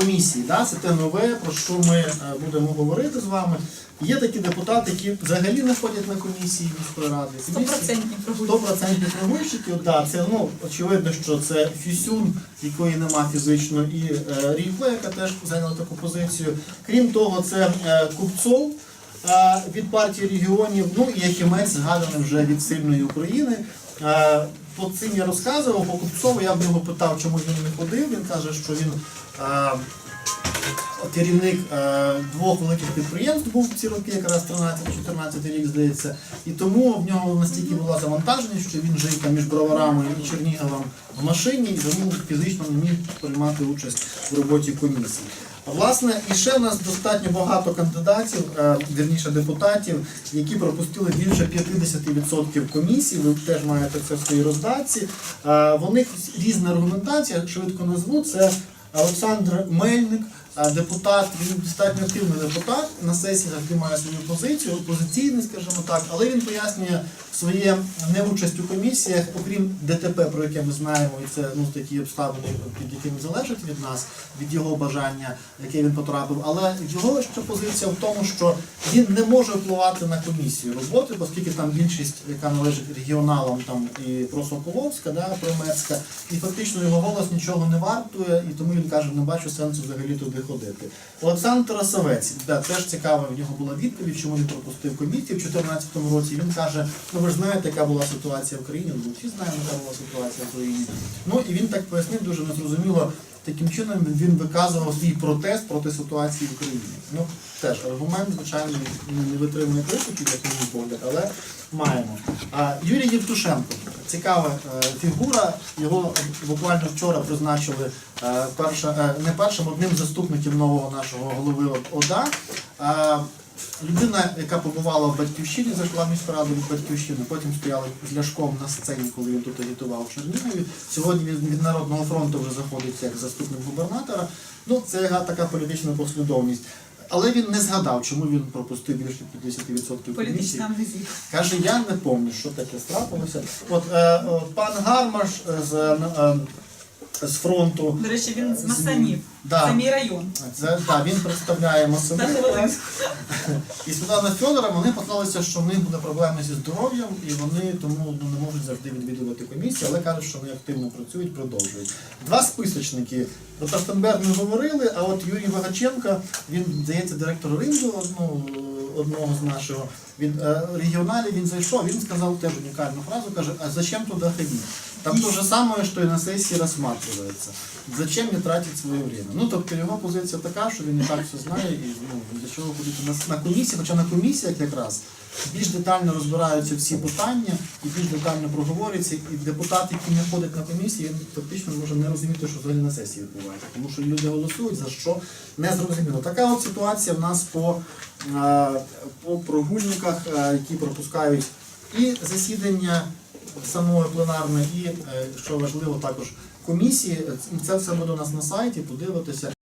комісії. Да? Це те нове, про що ми е, будемо говорити з вами. Є такі депутати, які взагалі не ходять на комісії міської ради. Стопроцентні прогулянки. 100% прогульщиків, да, це ну очевидно, що це Фюсюн, якої нема фізично, і е, Ріфле, яка теж зайняла таку позицію. Крім того, це е, Купцов е, від партії регіонів, ну і Яхімець, згаданий вже від сильної України. Е, по я розказував, по Купцову я в нього питав, чому він не ходив. Він каже, що він. Е, керівник е, двох великих підприємств був ці роки, якраз 13-14 рік, здається. І тому в нього настільки була завантаженість, що він жив там між Броварами і Черніговом в машині, і тому фізично не міг приймати участь в роботі комісії. Власне, і ще в нас достатньо багато кандидатів, е, вірніше депутатів, які пропустили більше 50% комісій. Ви теж маєте це в своїй роздатці. Е, В них різна аргументація, швидко назву. Це Олександр Мельник, депутат, він достатньо активний депутат, на сесії завжди має свою позицію, опозиційний, скажімо так, але він пояснює своє неучасть у комісіях, окрім ДТП, про яке ми знаємо, і це ну, такі обставини, під якими залежать від нас, від його бажання, яке він потрапив. Але його ще позиція в тому, що він не може впливати на комісію роботи, оскільки там більшість, яка належить регіоналам, там і про Соколовська, да, про Мецька, і фактично його голос нічого не вартує, і тому він каже, не бачу сенсу взагалі туди ходити. Олександр Тарасовець, да, теж цікава в нього була відповідь, чому він пропустив комісію в 2014 році. Він каже, ну ви ж знаєте, яка була ситуація в країні, ну всі знаємо, яка була ситуація в країні. Ну і він так пояснив дуже незрозуміло. Таким чином він виказував свій протест проти ситуації в Україні. Ну теж аргумент, звичайно, не- витримує критики, як мій погляд, але маємо. А Юрій Євтушенко, цікава е, фігура. Його буквально вчора призначили е, перша, е, не першим, одним з заступників нового нашого голови ОДА. Е, Людина, яка побувала в батьківщині, зайшла в міську раду від батьківщини, потім стояла з Ляшком на сцені, коли він тут агітував в Чернігові. Сьогодні він від Народного фронту вже заходить як заступник губернатора. Ну, це така політична послідовність. Але він не згадав, чому він пропустив більше 50% комісії. Каже, я не пам'ятаю, що таке трапилося. От е, е, пан Гармаш е, з, е, з фронту. До речі, він з Масанів. Да. Це мій район. Це, да, він представляє Масони. хвилинку. І Світлана Федора, вони послалися, що в них буде проблеми зі здоров'ям, і вони тому ну, не можуть завжди відвідувати комісії, але кажуть, що вони активно працюють, продовжують. Два списочники. Про Тартенберг ми говорили, а от Юрій Вагаченко, він, здається, директор ринку ну, одного з нашого. Від е, регіоналів він зайшов, він сказав теж унікальну фразу, каже, а зачем туди ходити? Там то же самое, что и на сессии рассматривается. Зачем не тратить своє время? Ну, тобто його позиція така, що він і так все знає, і ну, для чого ходити на, на комісії, хоча на комісіях якраз більш детально розбираються всі питання і більш детально проговорюються, і депутат, який не ходить на комісії, він фактично може не розуміти, що взагалі на сесії відбувається. Тому що люди голосують за що не зрозуміло. Така от ситуація в нас по, е, по прогульниках, е, які пропускають і засідання самої пленарної, і е, що важливо також комісії. Це все буде у нас на сайті, подивитися.